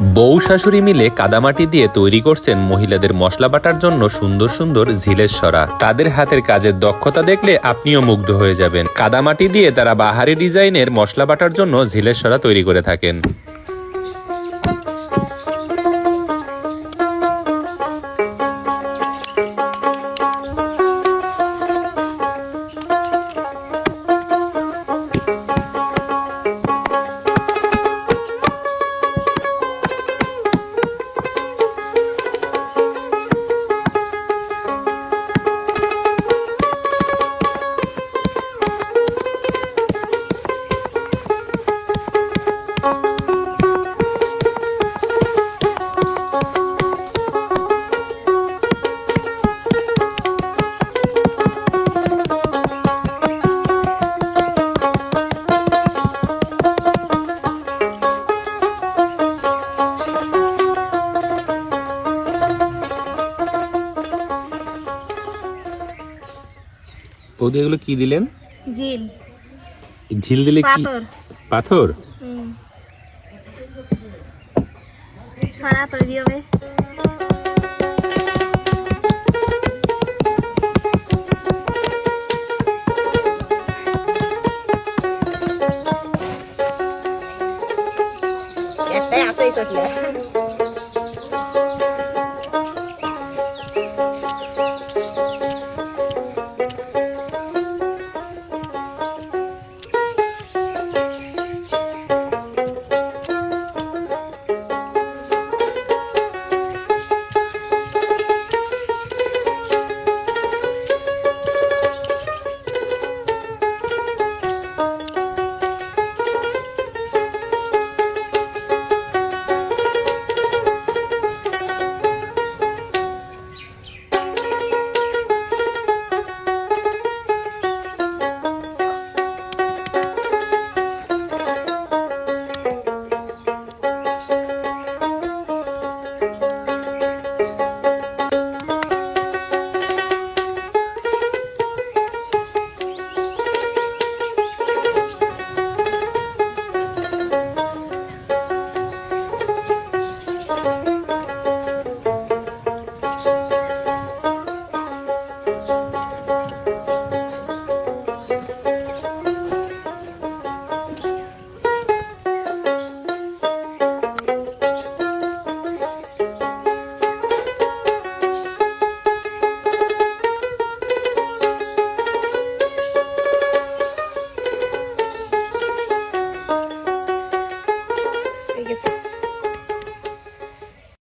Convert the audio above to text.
বউ শাশুড়ি মিলে কাদামাটি দিয়ে তৈরি করছেন মহিলাদের মশলা বাটার জন্য সুন্দর সুন্দর ঝিলের সরা। তাদের হাতের কাজের দক্ষতা দেখলে আপনিও মুগ্ধ হয়ে যাবেন। কাদামাটি দিয়ে তারা বাহারি ডিজাইনের মশলা বাটার জন্য ঝিলের সরা তৈরি করে থাকেন। ওদের এগুলো কি দিলেন? ঝিল। ঝিল দিলে কি? পাথর। পাথর? সারা তৈরি হবে। Yeah.